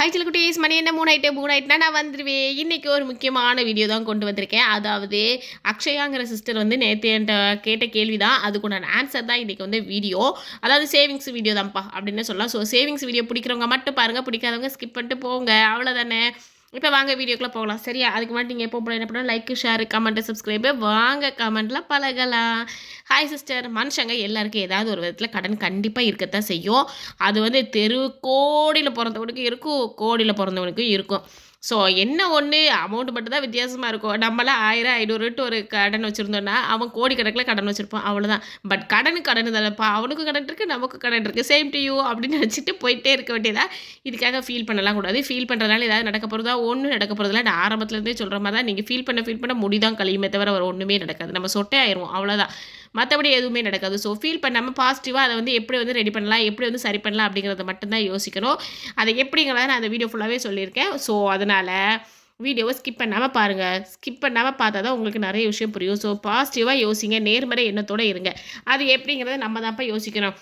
Hi சிலக்குட்டீஸ் மணி என்ன? மூணு ஆயிட்டு மூணு ஆயிட்டுனா நான் வந்துடுவேன் இன்றைக்கி ஒரு முக்கியமான வீடியோ தான் கொண்டு வந்திருக்கேன். அதாவது அக்ஷயாங்கிற சிஸ்டர் வந்து நேற்று என்கிட்ட கேட்ட கேள்வி தான் அதுக்குண்டான ஆன்சர் தான் இன்றைக்கி வந்து வீடியோ அதாவது சேவிங்ஸ் வீடியோ தான்ப்பா அப்படின்னு சொல்லலாம். ஸோ சேவிங்ஸ் வீடியோ பிடிக்கிறவங்க மட்டும் பாருங்கள் பிடிக்காதவங்க ஸ்கிப் பண்ணிட்டு போங்க. அவ்வளோதானே இப்போ வாங்க வீடியோக்குள்ளே போகலாம். சரியா? அதுக்கு மட்டும் நீங்கள் எப்போ போல என்ன பண்ணணும்? லைக்கு ஷேர் கமெண்ட் சப்ஸ்கிரைபு வாங்க கமெண்ட்டில் பழகலாம். ஹாய் சிஸ்டர் மனுஷங்க எல்லாருக்கும் ஏதாவது ஒரு விதத்தில் கடன் கண்டிப்பாக இருக்கத்தான் செய்யும். அது வந்து தெரு கோடியில் பிறந்தவனுக்கும் இருக்கும் கோடியில் பிறந்தவனுக்கும் இருக்கும். ஸோ என்ன ஒன்று அமௌண்ட் மட்டும் தான் வித்தியாசமாக இருக்கும். நம்மளாம் ஆயிரம் ஐநூறுட்டு ஒரு கடன் வச்சுருந்தோன்னா அவன் கோடிக்கணக்கில் கடன் வச்சுருப்பான். அவ்வளோதான் பட் கடனு கடன் தானேப்பா. அவனுக்கும் கடன் இருக்குது நமக்கு கடன் இருக்குது சேம் டு யூ அப்படின்னு நினச்சிட்டு போயிட்டே இருக்க வேண்டியதா? இதுக்காக ஃபீல் பண்ணலாம் கூடாது. ஃபீல் பண்ணுறதுனால ஏதாவது நடக்க போகிறதா ஒன்றும் நடக்க போகிறதில்ல நான் ஆரம்பத்துலேருந்தே சொல்கிற மாதிரி தான் நீங்கள் ஃபீல் பண்ண ஃபீல் பண்ண முடிதான் கழியுமே தவிர ஒரு ஒன்றுமே நடக்காது. நம்ம சொட்டே ஆயிரும் அவ்வளோதான் மற்றபடி எதுவுமே நடக்காது. ஸோ ஃபீல் பண்ணாமல் பாசிட்டிவாக அதை வந்து எப்படி வந்து ரெடி பண்ணலாம் எப்படி வந்து சரி பண்ணலாம் அப்படிங்கிறத மட்டும்தான் யோசிக்கணும். அதை எப்படிங்கிறத நான் அந்த வீடியோ ஃபுல்லாகவே சொல்லியிருக்கேன். ஸோ அதனால் வீடியோவை ஸ்கிப் பண்ணாமல் பாருங்கள் ஸ்கிப் பண்ணாமல் பார்த்தா தான் உங்களுக்கு நிறைய விஷயம் புரியும். ஸோ பாசிட்டிவாக யோசிங்க. நேர்மறை எண்ணத்தோடு இருங்க. அது எப்படிங்கிறத நம்ம தான்ப்பா யோசிக்கணும்.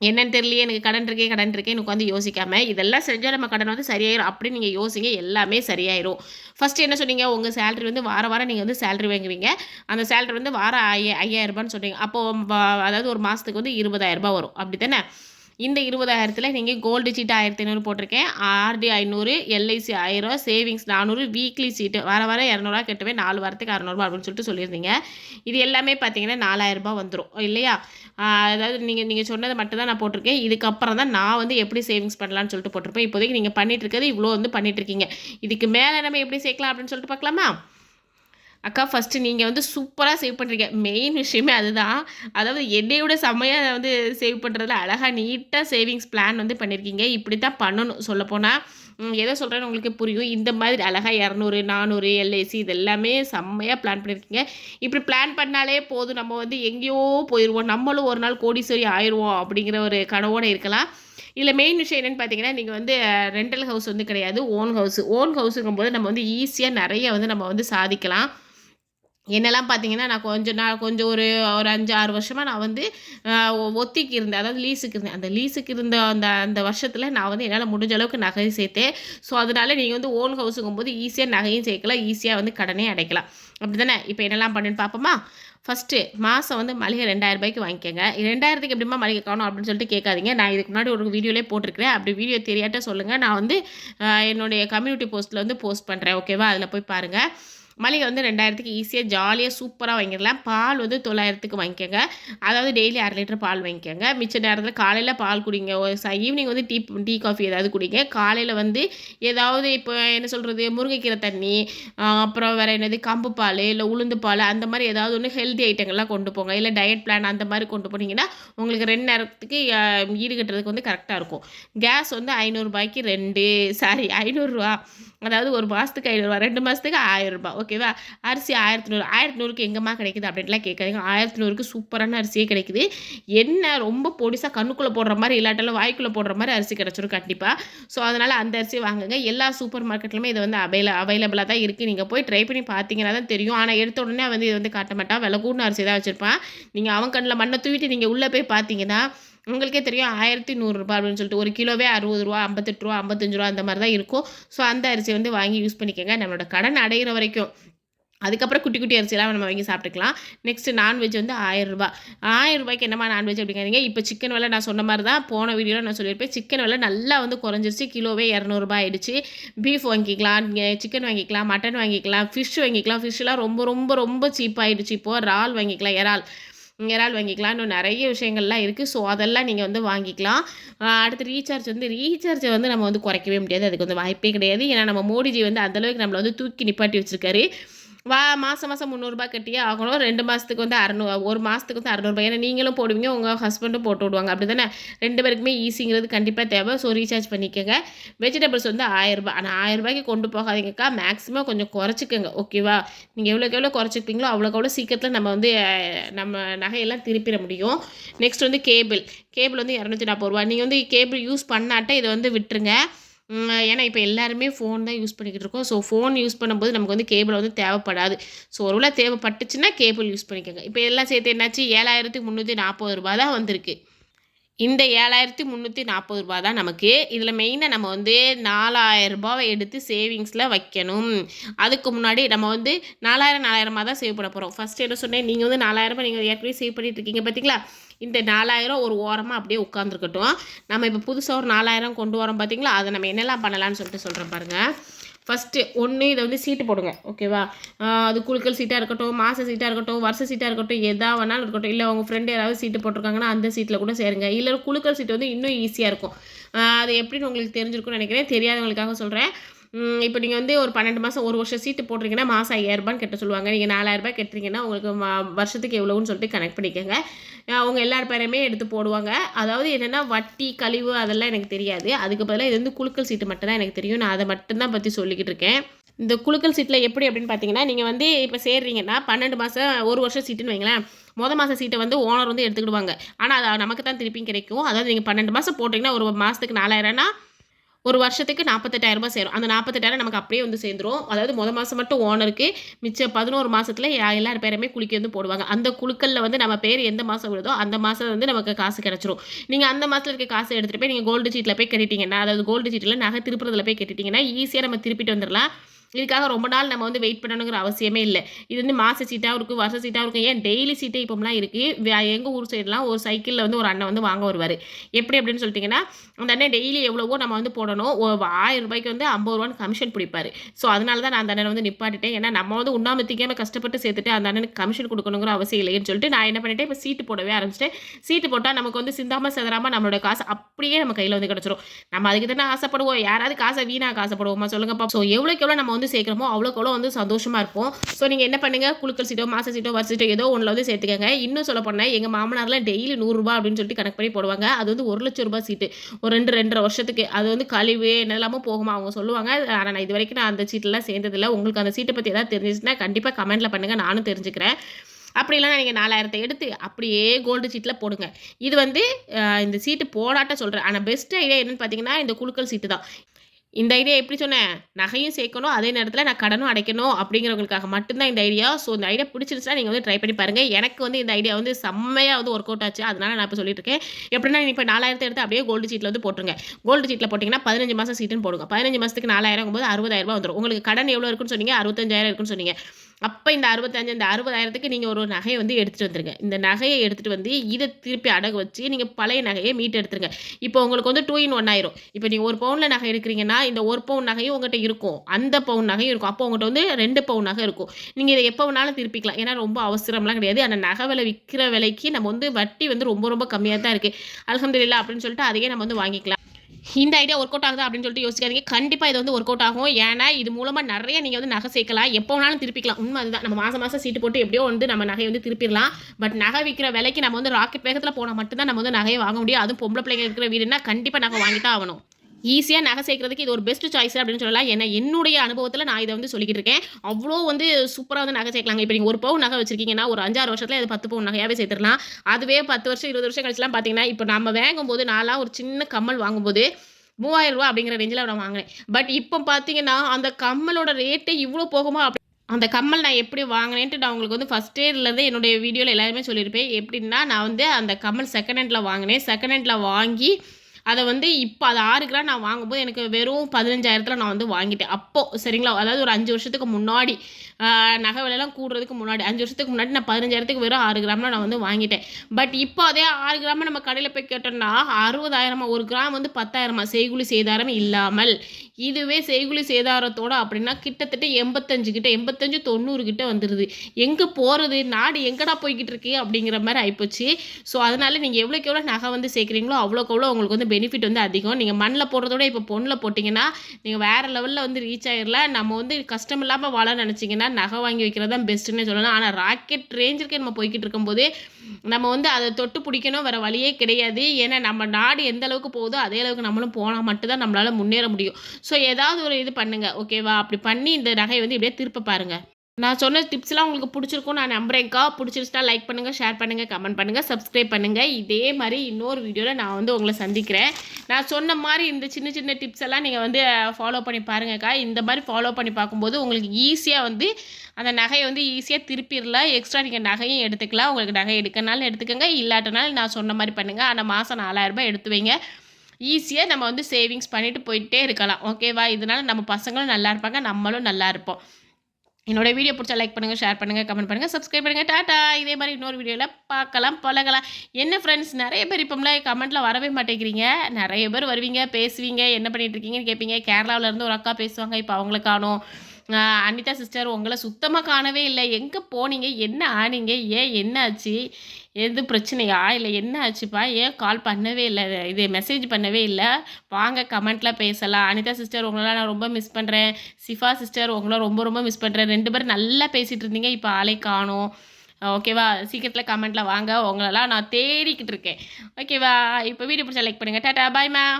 என்னன்னு தெரியலையே எனக்கு கடன் இருக்கே கடன் இருக்கே எனக்கு வந்து யோசிக்காம இதெல்லாம் செஞ்சால் நம்ம கடன் வந்து சரியாயிரும் அப்படி நீங்கள் யோசிங்க எல்லாமே சரியாயிரும். ஃபஸ்ட்டு என்ன சொன்னீங்க? உங்கள் சேலரி வந்து வார வாரம் நீங்கள் வந்து சேலரி வாங்குவீங்க. அந்த சேலரி வந்து வாரம் ஐய ஐயாயிரரூபான்னு சொன்னீங்க. அப்போது அதாவது ஒரு மாதத்துக்கு வந்து இருபதாயிரரூபா வரும். அப்படி தானே இந்த இருபதாயிரத்தில் நீங்கள் கோல்டு சீட்டு ஆயிரத்தி ஐநூறு போட்டிருக்கேன். ஆர்டி ஐநூறு எல்ஐசி ஆயிரம் சேவிங்ஸ் நானூறு வீக்லி சீட்டு வர வர இரநூறுவா கட்டுவேன். நாலு வாரத்துக்கு அறநூறுபா அப்படின்னு சொல்லிட்டு சொல்லியிருந்தீங்க. இது எல்லாமே பார்த்தீங்கன்னா நாலாயிரரூபா வந்துடும் இல்லையா? அதாவது நீங்கள் நீங்கள் சொன்னதை மட்டும் தான் நான் போட்டிருக்கேன். இதுக்கப்புறம் தான் நான் வந்து எப்படி சேவிங்ஸ் பண்ணலான்னு சொல்லிட்டு போட்டிருப்பேன். இப்போதைக்கு நீங்கள் பண்ணிட்டு இருக்கிறது இவ்வளோ வந்து பண்ணிட்டுருக்கீங்க இதுக்கு மேலே நம்ம எப்படி சேர்க்கலாம் அப்படின்னு சொல்லிட்டு பார்க்கலாமா? அக்கா ஃபஸ்ட்டு நீங்கள் வந்து சூப்பராக சேவ் பண்ணுறீங்க மெயின் விஷயமே அதுதான். அதாவது என்னையோட செம்மையாக வந்து சேவ் பண்ணுறதுல அழகாக நீட்டாக சேவிங்ஸ் பிளான் வந்து பண்ணியிருக்கீங்க இப்படி தான் பண்ணணும் சொல்லப்போனால் எதை சொல்கிறேன்னு உங்களுக்கு புரியும். இந்த மாதிரி அழகாக இரநூறு நானூறு எல்ஐசி இது எல்லாமே செம்மையாக பிளான் பண்ணியிருக்கீங்க இப்படி பிளான் பண்ணாலே போதும். நம்ம வந்து எங்கேயோ போயிடுவோம் நம்மளும் ஒரு நாள் கோடீஸ்வரி ஆயிடுவோம் அப்படிங்கிற ஒரு கனவோடு இருக்கலாம். இதில் மெயின் விஷயம் என்னென்னு பார்த்தீங்கன்னா நீங்கள் வந்து ரெண்டல் ஹவுஸ் வந்து கிடையாது. ஓன் ஹவுஸ் ஓன் ஹவுஸுங்கும் போது நம்ம வந்து ஈஸியாக நிறைய வந்து நம்ம வந்து சாதிக்கலாம். என்னெல்லாம் பார்த்தீங்கன்னா நான் கொஞ்சம் நான் கொஞ்சம் ஒரு ஒரு அஞ்சு ஆறு வருஷமாக நான் வந்து ஒத்திக்கு இருந்தேன். அதாவது லீஸுக்கு இருந்தேன். அந்த லீஸுக்கு இருந்த அந்த அந்த வருஷத்தில் நான் வந்து என்னால் முடிஞ்ச அளவுக்கு நகை சேர்த்தேன். ஸோ அதனால் நீங்கள் வந்து ஓன் ஹவுஸுங்கும் போது ஈஸியாக நகையும் சேர்க்கலாம். ஈஸியாக வந்து கடனே அடைக்கலாம். அப்படி தானே இப்போ என்னெல்லாம் பண்ணுன்னு பார்ப்போமா? ஃபஸ்ட்டு மாதம் வந்து மளிகை ரெண்டாயிரம் ரூபாய்க்கு வாங்கிக்கோங்க. ரெண்டாயிரத்துக்கு எப்படிமா மளிகை காணும் அப்படின்னு சொல்லிட்டு கேட்காதீங்க. நான் இதுக்கு முன்னாடி ஒரு வீடியோலேயே போட்டிருக்கிறேன். அப்படி வீடியோ தெரியாட்ட சொல்லுங்கள் நான் வந்து என்னுடைய கம்யூனிட்டி போஸ்ட்டில் வந்து போஸ்ட் பண்ணுறேன் ஓகேவா அதில் போய் பாருங்கள் மளிகை வந்து ரெண்டாயிரத்துக்கு ஈஸியாக ஜாலியாக சூப்பராக வாங்கிடலாம். பால் வந்து தொள்ளாயிரத்துக்கு வாங்கிக்கோங்க. அதாவது டெய்லி அரை லிட்டர் பால் வாங்கிக்கோங்க. மிச்ச நேரத்தில் காலையில் பால் குடிங்க. ஈவினிங் வந்து டீ டீ காஃபி ஏதாவது குடிங்க. காலையில் வந்து ஏதாவது இப்போ என்ன சொல்கிறது முருங்கைக்கீரை தண்ணி அப்புறம் வேறு என்னது கம்பு பால் இல்லை உளுந்து பால் அந்த மாதிரி ஏதாவது ஒன்று ஹெல்த்தி ஐட்டங்கள்லாம் கொண்டு போங்க. இல்லை டயட் பிளான் அந்த மாதிரி கொண்டு போனீங்கன்னா உங்களுக்கு ரெண்டு நேரத்துக்கு ஈடு கட்டுறதுக்கு வந்து கரெக்டாக இருக்கும். கேஸ் வந்து ஐநூறுரூபாய்க்கு ரெண்டு சாரி ஐநூறுரூவா அதாவது ஒரு மாதத்துக்கு ஐநூறுரூவா ரெண்டு மாதத்துக்கு ஆயிரரூபா ஓகேவா அரிசி ஆயிரத்தி நூறு ஆயிரத்தி நூறுக்கு எங்கேம்மா கிடைக்குது அப்படின்லாம் கேட்காதீங்க. ஆயிரத்தி நூறுக்கு சூப்பரான அரிசியே கிடைக்குது. என்ன ரொம்ப பொடிசாக கண்ணுக்குள்ளே போடுற மாதிரி இல்லாட்டாலும் வாய்க்குள்ளே போடுற மாதிரி அரிசி கிடச்சிரும் கண்டிப்பாக ஸோ அதனால் அந்த அரிசி வாங்குங்க. எல்லா சூப்பர் மார்க்கெட்லையுமே இது வந்து அவைல அவைலபிளாக தான் இருக்குது நீங்கள் போய் ட்ரை பண்ணி பார்த்தீங்கன்னா தான் தெரியும். ஆனால் எடுத்த உடனே வந்து இது வந்து காட்ட மாட்டான் விலை கூடின அரிசி தான் வச்சுருப்பான். நீங்கள் அவன் கண்ணில் மண்ணை தூவிட்டு நீங்கள் உள்ளே போய் பார்த்தீங்கன்னா உங்களுக்கே தெரியும் ஆயிரத்தி நூறுரூபா அப்படின்னு சொல்லிட்டு ஒரு கிலோவே அறுபது ரூபா ஐம்பத்தெட்டு ரூபா ஐம்பத்தஞ்சு ரூபா அந்த மாதிரி தான் இருக்கும். ஸோ அந்த அரிசி வந்து வாங்கி யூஸ் பண்ணிக்கோங்க. நம்மளோட கடன் அடைகிற வரைக்கும். அதுக்கப்புறம் குட்டி குட்டி அரிசியெல்லாம் நம்ம வாங்கி சாப்பிட்டுக்கலாம். நெக்ஸ்ட் நான்வெஜ் வந்து ஆயிரரூபா ஆயிரரூபாய்க்கு என்னமா நான்வெஜ் அப்படிங்கிறீங்க? இப்போ சிக்கன் விலை நான் சொன்ன மாதிரி தான் போன வீடியோவில் நான் சொல்லியிருப்பேன். சிக்கன் விலை நல்லா வந்து குறைஞ்சிருச்சு. கிலோவே இரநூறுபா ஆயிடுச்சு. பீஃப் வாங்கிக்கலாம் சிக்கன் வாங்கிக்கலாம் மட்டன் வாங்கிக்கலாம் ஃபிஷ் வாங்கிக்கலாம். ஃபிஷ்லாம் ரொம்ப ரொம்ப ரொம்ப சீப்பாகிடுச்சு இப்போது இறால் வாங்கிக்கலாம் இறால். இறால் வாங்கிக்கலாம் இன்னும் நிறைய விஷயங்கள்லாம் இருக்குது ஸோ அதெல்லாம் நீங்கள் வந்து வாங்கிக்கலாம். அடுத்து ரீசார்ஜ் வந்து ரீசார்ஜை வந்து நம்ம வந்து குறைக்கவே முடியாது. அதுக்கு வந்து வாய்ப்பே கிடையாது. ஏன்னா நம்ம மோடிஜி வந்து அந்தளவுக்கு நம்மளை வந்து தூக்கி நிப்பாட்டி வச்சுருக்காரு. வா மாதம் மாதம் முந்நூறுரூபா கட்டியே ஆகணும். ரெண்டு மாதத்துக்கு வந்து அறநூறு ஒரு மாதத்துக்கு வந்து அறநூறுபா ஏன்னா நீங்களும் போடுவீங்க உங்கள் ஹஸ்பண்டும் போட்டு விடுவாங்க. அப்படி தானே ரெண்டு பேருக்குமே ஈஸிங்கிறது கண்டிப்பாக தேவை. ஸோ ரீசார்ஜ் பண்ணிக்கோங்க. வெஜிடபிள்ஸ் வந்து ஆயிரரூபா ஆனால் ஆயிரரூபாய்க்கு கொண்டு போகாதீங்கக்கா. மேக்ஸிமம் கொஞ்சம் குறைச்சிக்கோங்க. ஓகேவா நீங்கள் எவ்வளோக்கு எவ்வளோ குறைச்சிப்பீங்களோ அவ்வளோக்கு அவ்வளோ சீக்கிரத்தில் நம்ம வந்து நம்ம நகையெல்லாம் திருப்பிட முடியும். நெக்ஸ்ட் வந்து கேபிள் கேபிள் வந்து இரநூத்தி நாற்பது ரூபா நீங்கள் வந்து கேபிள் யூஸ் பண்ணாட்ட இதை வந்து விட்டுருங்க. ஏன்னா இப்போ எல்லாருமே ஃபோன் தான் யூஸ் பண்ணிக்கிட்டு இருக்கோம். ஸோ ஃபோன் யூஸ் பண்ணும்போது நமக்கு வந்து கேபிள் வந்து தேவைப்படாது. ஸோ ஒருவேளை தேவைப்பட்டுச்சுன்னா கேபிள் யூஸ் பண்ணிக்கோங்க. இப்போ எல்லாம் சேர்த்து என்னாச்சு? ஏழாயிரத்தி முந்நூற்றி நாற்பது ரூபா தான் வந்திருக்கு. இந்த ஏழாயிரத்தி முந்நூற்றி நாற்பது ரூபா தான் நமக்கு. இதில் மெயினாக நம்ம வந்து நாலாயிரரூபாவை எடுத்து சேவிங்ஸில் வைக்கணும். அதுக்கு முன்னாடி நம்ம வந்து நாலாயிரம் நாலாயிரமாக தான் சேவ் பண்ண போகிறோம் ஃபஸ்ட் என்ன சொன்னேன்? நீங்கள் வந்து நாலாயிரமா நீங்கள் ஏற்கனவே சேவ் பண்ணிட்டு இருக்கீங்க பார்த்தீங்களா இந்த நாலாயிரம் ஒரு ஓரமாக அப்படியே உட்காந்துருக்கட்டும் நம்ம இப்போ புதுசாக ஒரு நாலாயிரம் கொண்டு வரோம் பார்த்தீங்களா அதை நம்ம என்னெல்லாம் பண்ணலான்னு சொல்லிட்டு சொல்கிறேன் பாருங்கள் ஃபஸ்ட்டு ஒன்று இதை வந்து சீட்டு போடுங்க ஓகேவா அது குழுக்கள் சீட்டாக இருக்கட்டும் மாத சீட்டாக இருக்கட்டும் வருஷ சீட்டாக இருக்கட்டும் எதா வேணாலும் இருக்கட்டும் இல்லை உங்கள் ஃப்ரெண்டு யாராவது சீட்டு போட்டிருக்காங்கன்னா அந்த சீட்டில் கூட சேருங்க. இல்லை குழுக்கள் சீட்டு வந்து இன்னும் ஈஸியாக இருக்கும். அது எப்படின்னு உங்களுக்கு தெரிஞ்சிருக்கும்னு நினைக்கிறேன். தெரியாதவங்களுக்காக சொல்கிறேன் இப்போ நீங்கள் வந்து ஒரு பன்னெண்டு மாதம் ஒரு வருஷம் சீட்டு போட்டிருக்கீங்கன்னா மாதம் ஐயாயிரரூபான்னு கட்ட சொல்லுவாங்க. நீங்கள் நாலாயிரரூபா கட்டுறீங்கன்னா உங்களுக்கு வருஷத்துக்கு எவ்வளோன்னு சொல்லிட்டு கனெக்ட் பண்ணிக்கோங்க. அவங்க எல்லார் பேரையுமே எடுத்து போடுவாங்க. அதாவது என்னென்னா வட்டி கழிவு அதெல்லாம் எனக்கு தெரியாது. அதுக்கு பதிலாக இது வந்து குழுக்கள் சீட்டு மட்டும்தான் எனக்கு தெரியும். நான் அதை மட்டும்தான் பற்றி சொல்லிக்கிட்டு இருக்கேன். இந்த குழுக்கள் சீட்டில் எப்படி அப்படின்னு பார்த்தீங்கன்னா நீங்கள் வந்து இப்போ சேர்றீங்கன்னா பன்னெண்டு மாதம் ஒரு வருஷம் சீட்டுன்னு வைங்களேன். மொதல் மாத சீட்டை வந்து ஓனர் வந்து எடுத்துக்கிடுவாங்க. ஆனால் அது நமக்கு தான் திருப்பியும் கிடைக்கும். அதாவது நீங்கள் பன்னெண்டு மாதம் போட்டிங்கன்னா ஒரு மாதத்துக்கு நாலாயிரம்னா ஒரு வருஷத்துக்கு நாற்பத்தெட்டாயிரம் ரூபாய் சேரும். அந்த நாற்பத்தெட்டாயிரம் நமக்கு அப்படியே வந்து சேர்ந்துரும். அதாவது மொதல் மாதம் மட்டும் ஓனருக்கு மிச்சம் பதினோரு மாதத்தில் எல்லார் பேருமே குளிக்க வந்து போடுவாங்க. அந்த குழுக்களில் வந்து நம்ம பேர் எந்த மாதம் விழுதோ அந்த மாதம் வந்து நமக்கு காசு கிடச்சிரும். நீங்கள் அந்த மாதத்தில் இருக்க காசு எடுத்துகிட்டு போய் நீங்கள் கோல்டு சீட்டில் போய் கட்டிட்டீங்கன்னா அதாவது கோல்டு சீட்டில் நகை திருப்புறதுல போய் கட்டிட்டீங்கன்னா ஈஸியாக நம்ம திருப்பிட்டு வந்துடலாம் இதுக்காக ரொம்ப நாள் நம்ம வந்து வெயிட் பண்ணணுங்கிற அவசியமே இல்லை. இது வந்து மாத சீட்டாகவும் இருக்குது வருஷ சீட்டாகவும் இருக்கும். ஏன் டெய்லி சீட்டே இப்போம்லாம் இருக்குது எங்கள் ஊர் சைடெலாம் ஒரு சைக்கிளில் வந்து ஒரு அண்ணன் வந்து வாங்க வருவார். எப்படி அப்படின்னு சொல்லிட்டிங்கன்னா அந்த அண்ணன் டெய்லி எவ்வளவோ நம்ம வந்து போடணும். ஆயிரம் ரூபாய்க்கு வந்து ஐம்பது ரூபான்னு கமிஷன் பிடிப்பார். ஸோ அதனால தான் நான் அந்த அண்ணன் வந்து நிப்பாட்டிட்டேன். ஏன்னா நம்ம வந்து உண்ணாமத்திக்காமல் கஷ்டப்பட்டு சேர்த்துட்டு அந்த அண்ணனுக்கு கமிஷன் கொடுக்கணுங்கிற அவசியம் இல்லைன்னு சொல்லிட்டு நான் என்ன பண்ணிட்டேன் இப்போ சீட்டு போடவே ஆரம்பிச்சிட்டேன். சீட்டு போட்டால் நமக்கு வந்து சிந்தாமல் செதறாமல் நம்மளோட காசு அப்படியே நம்ம கையில் வந்து கிடச்சிரும். நம்ம அதுக்கு தானே ஆசைப்படுவோம். யாராவது காசை வீணாக ஆசைப்படுவோமா சொல்லுங்கப்பா. ஸோ எவ்வளோக்கு எவ்வளோ நம்ம வந்து சேர்க்குறோமோ அவ்வளோக்கு அவ்வளோ வந்து சந்தோஷமாக இருப்போம். ஸோ நீங்கள் என்ன பண்ணுங்கள் குழுக்கள் சீட்டோ மாச சீட்டோ வருஷ சீட்டோ ஏதோ ஒன்றில் வந்து சேர்த்துக்கங்க. இன்னும் சொல்ல போனால் எங்கள் மாமனார்லாம் டெய்லி நூறுரூபா அப்படின்னு சொல்லிட்டு கணக்கு பண்ணி போடுவாங்க. அது வந்து ஒரு லட்ச ரூபாய் சீட்டு. ஒரு ரெண்டு ரெண்டரை வருஷத்துக்கு. அது வந்து கழிவு என்னெல்லாமோ போகுமா அவங்க சொல்லுவாங்க. ஆனால் நான் இது வரைக்கும் நான் அந்த சீட்டெல்லாம் சேர்ந்ததில்லை. உங்களுக்கு அந்த சீட்டை பற்றி எதாவது தெரிஞ்சிச்சுன்னா கண்டிப்பாக கமெண்ட்டில் பண்ணுங்கள் நானும் தெரிஞ்சுக்கிறேன். அப்படி இல்லைனா நீங்கள் நாலாயிரத்தை எடுத்து அப்படியே கோல்டு சீட்டில் போடுங்க. இது வந்து இந்த சீட்டு போடாட்ட சொல்கிறேன் ஆனால் பெஸ்ட் ஐடியா என்னென்னு பார்த்தீங்கன்னா இந்த குழுக்கள் சீட்டு தான். இந்த ஐடியா எப்படி சொன்னேன்? நகையும் சேர்க்கணும் அதே நேரத்தில் நான் கடனும் அடைக்கணும் அப்படிங்கிறவங்களுக்காக மட்டும்தான் இந்த ஐடியா ஸோ இந்த ஐடியா பிடிச்சிருச்சுன்னா நீங்கள் வந்து ட்ரை பண்ணி பாருங்கள் எனக்கு வந்து இந்த ஐடியா வந்து செம்மையாக வந்து ஒர்க் அவுட் ஆச்சு. அதனால நான் இப்போ சொல்லிட்டு இருக்கேன். எப்படின்னா இப்போ நாலாயிரத்தை எடுத்து அப்படியே கோல்டு சீட்டில் வந்து போட்டுருங்க. கோல்டு சீட்டில் போட்டிங்கன்னா பதினஞ்சு மாதம் சீட்டுன்னு போடுங்க. பதினஞ்சு மாதத்துக்கு நாலாயிரம் போது அறுபதாயிரம் ரூபா வந்துடும் உங்களுக்கு கடன் எவ்வளோ இருக்குன்னு சொன்னீங்க? அறுபத்தஞ்சாயிரம் இருக்குன்னு சொன்னீங்க. அப்போ இந்த அறுபத்தஞ்சு இந்த அறுபதாயிரத்துக்கு நீங்கள் ஒரு நகையை வந்து எடுத்துகிட்டு வந்துருங்க. இந்த நகையை எடுத்துகிட்டு வந்து இதை திருப்பி அடகு வச்சு நீங்கள் பழைய நகையை மீட்டு எடுத்துருங்க. இப்போ உங்களுக்கு வந்து டூ இன் ஒன் ஆயிரும். இப்போ நீங்கள் ஒரு பவுனில் நகை எடுக்கிறீங்கன்னா இந்த ஒரு பவுன் நகையும் உங்கள்கிட்ட இருக்கும். அந்த பவுன் நகையும் இருக்கும். அப்போ உங்கள்கிட்ட வந்து ரெண்டு பவுன் நகை இருக்கும். நீங்கள் இதை எப்போ வேணாலும் திருப்பிக்கலாம். ஏன்னா ரொம்ப அவசரம்லாம் கிடையாது. அந்த நகை விலை விற்கிற விலைக்கு நம்ம வந்து வட்டி வந்து ரொம்ப ரொம்ப கம்மியாக தான் இருக்குது அலமதுல்லா அப்படின்னு சொல்லிட்டு அதையே நம்ம வந்து வாங்கிக்கலாம். இந்த ஐடியா ஒர்க் அவுட் ஆகுது அப்படின்னு சொல்லிட்டு யோசிக்காதீங்க. கண்டிப்பாக இது வந்து ஒர்க் அவுட் ஆகும். ஏன்னா இது மூலமாக நிறைய நீங்கள் வந்து நகை சேர்க்கலாம். எப்போ வேணாலும் திருப்பிக்கலாம். உண்மை அதுதான். நம்ம மாதம் மாதம் சீட்டு போட்டு எப்படியோ வந்து நம்ம நகையை வந்து திருப்பிடலாம். பட் நகை விற்கிற விலைக்கு நம்ம வந்து ராக்கெட் வேகத்தில் போனால் மட்டும்தான் நம்ம வந்து நகையை வாங்க முடியும். அதுவும் பொம்பளை பிள்ளைங்க இருக்கிற வீடுனா கண்டிப்பாக நகை வாங்கி தான் ஆகணும். ஈஸியாக நகை சேர்க்கறதுக்கு இது ஒரு பெஸ்ட் சாய்ஸ் அப்படின்னு சொல்லலாம். ஏன்னா என்னுடைய அனுபவத்தில் நான் இதை வந்து சொல்லிக்கிட்டு இருக்கேன். அவ்வளோ வந்து சூப்பராக வந்து நகை சேர்க்கலாங்க. இப்போ நீங்கள் ஒரு பவுன் நகை வச்சிருக்கீங்கன்னா ஒரு அஞ்சாறு வருஷத்தில் அது பத்து பவுன் நகையாகவே சேர்த்துடலாம். அதுவே பத்து வருஷம் இருபது வருஷம் கழிச்சுலாம் பார்த்தீங்கன்னா இப்போ நம்ம வாங்கும்போது நான்லாம் ஒரு சின்ன கம்மல் வாங்கும்போது மூவாயிரம் ரூபா அப்படிங்கிற ரேஞ்சில் நான் வாங்கினேன். பட் இப்போ பார்த்தீங்கன்னா அந்த கம்மலோட ரேட்டு இவ்வளோ போகுமா அப்படி அந்த கம்மல் நான் எப்படி வாங்கினேன்ட்டு நான் உங்களுக்கு வந்து ஃபஸ்ட் இயர்லேருந்து என்னுடைய வீடியோவில் எல்லாருமே சொல்லியிருப்பேன். எப்படின்னா நான் வந்து அந்த கம்மல் செகண்ட் ஹேண்டில் வாங்கினேன். செகண்ட் ஹேண்டில் வாங்கி அதை வந்து இப்போ அது ஆறு கிராம் நான் வாங்கும்போது எனக்கு வெறும் பதினஞ்சாயிரத்தில் நான் வந்து வாங்கிட்டேன். அப்போது சரிங்களா? அதாவது ஒரு அஞ்சு வருஷத்துக்கு முன்னாடி நகை விலையெல்லாம் கூடுறதுக்கு முன்னாடி அஞ்சு வருஷத்துக்கு முன்னாடி நான் பதினஞ்சாயிரத்துக்கு வெறும் ஆறு கிராமில் நான் வந்து வாங்கிட்டேன். பட் இப்போ அதே ஆறு கிராம் நம்ம கடையில் போய் கேட்டோம்னா அறுபதாயிரமா ஒரு கிராம் வந்து பத்தாயிரமா செய்குலி சேதாரம் இல்லாமல் இதுவே செய்குலி சேதாரத்தோட அப்படின்னா கிட்டத்தட்ட எண்பத்தஞ்சு கிட்ட எண்பத்தஞ்சு தொண்ணூறு கிட்ட வந்துடுது எங்கே போகிறது நாடு எங்கடா போய்கிட்டு இருக்கு? அப்படிங்கிற மாதிரி ஆயிப்போச்சு. ஸோ அதனால நீங்கள் எவ்வளோக்கு எவ்வளோ நகை வந்து சேர்க்குறீங்களோ அவ்வளோக்கு அவ்வளோ உங்களுக்கு வந்து பெனிஃபிட் வந்து அதிகம். நீங்கள் மண்ணில் போடுறதோட இப்போ பொண்ணில் போட்டிங்கன்னா நீங்கள் வேறு லெவலில் வந்து ரீச் ஆகிடலாம் நம்ம வந்து கஷ்டம் இல்லாமல் வாழ நினச்சிங்கன்னா நகை வாங்கி வைக்கிறது தான் பெஸ்ட்டுன்னு சொல்லலாம். ஆனால் ராக்கெட் ரேஞ்சுக்கு நம்ம போய்கிட்டு இருக்கும்போது நம்ம வந்து அதை தொட்டு பிடிக்கணும் வேறு வழியே கிடையாது. ஏன்னா நம்ம நாடு எந்த அளவுக்கு போகுதோ அதே அளவுக்கு நம்மளும் போனால் மட்டும்தான் நம்மளால் முன்னேற முடியும். ஸோ ஏதாவது ஒரு இது பண்ணுங்கள் ஓகேவா அப்படி பண்ணி இந்த நகையை வந்து இப்படியே திருப்ப பாருங்கள் நான் சொன்ன டிப்ஸ்லாம் உங்களுக்கு பிடிச்சிருக்கும் நான் நம்புறேன்க்கா. பிடிச்சிருச்சுனா லைக் பண்ணுங்கள் ஷேர் பண்ணுங்கள் கமெண்ட் பண்ணுங்கள் சப்ஸ்கிரைப் பண்ணுங்கள் இதே மாதிரி இன்னொரு வீடியோவில் நான் வந்து உங்களை சந்திக்கிறேன். நான் சொன்ன மாதிரி இந்த சின்ன சின்ன டிப்ஸ் எல்லாம் நீங்கள் வந்து ஃபாலோ பண்ணி பாருங்கக்கா. இந்த மாதிரி ஃபாலோ பண்ணி பார்க்கும்போது உங்களுக்கு ஈஸியாக வந்து அந்த நகையை வந்து ஈஸியாக திருப்பிடலாம். எக்ஸ்ட்ரா நீங்கள் நகையும் எடுத்துக்கலாம். உங்களுக்கு நகை எடுக்கனாலும் எடுத்துக்கோங்க. இல்லாட்டனாலும் நான் சொன்ன மாதிரி பண்ணுங்கள் ஆனால் மாதம் நாலாயிரரூபா எடுத்து வைங்க. ஈஸியாக நம்ம வந்து சேவிங்ஸ் பண்ணிவிட்டு போயிட்டே இருக்கலாம். ஓகேவா இதனால நம்ம பசங்களும் நல்லா இருப்பாங்க. நம்மளும் நல்லா இருப்போம். என்னோட வீடியோ பிடிச்சா லைக் பண்ணுங்கள் ஷேர் பண்ணுங்கள் கமெண்ட் பண்ணுங்கள் சப்ஸ்கிரைப் பண்ணுங்கள் டாட்டா இதே மாதிரி இன்னொரு வீடியோவில் பார்க்கலாம் பழகலாம். என்ன ஃப்ரெண்ட்ஸ் நிறைய பேர் இப்போம்லாம் கமெண்ட்டில் வரவே மாட்டேங்கிறீங்க. நிறைய பேர் வருவீங்க பேசுவீங்க என்ன பண்ணிகிட்டு இருக்கீங்கன்னு கேட்பீங்க கேரளாவிலேருந்து ஒரு அக்கா பேசுவாங்க இப்போ அவங்கள காணும். அனிதா சிஸ்டர் உங்களை சுத்தமாக காணவே இல்லை. எங்கே போனீங்க? என்ன ஆனீங்க? ஏன் என்ன ஆச்சு எது பிரச்சனையா? இல்லை என்ன ஆச்சுப்பா? ஏன் கால் பண்ணவே இல்லை? இது மெசேஜ் பண்ணவே இல்லை? வாங்க கமெண்ட்டில் பேசலாம். அனிதா சிஸ்டர் உங்களெல்லாம் நான் ரொம்ப மிஸ் பண்ணுறேன் சிஃபா சிஸ்டர் உங்களை ரொம்ப ரொம்ப மிஸ் பண்ணுறேன் ரெண்டு பேரும் நல்லா பேசிகிட்டு இருந்தீங்க. இப்போ ஆளே காணோம். ஓகேவா சீக்கிரத்தில் கமெண்ட்டில் வாங்க. உங்களெல்லாம் நான் தேடிக்கிட்டு இருக்கேன். ஓகேவா இப்போ வீடியோ பிடிச்சா லைக் பண்ணுங்கள் டாட்டா பாய் மேம்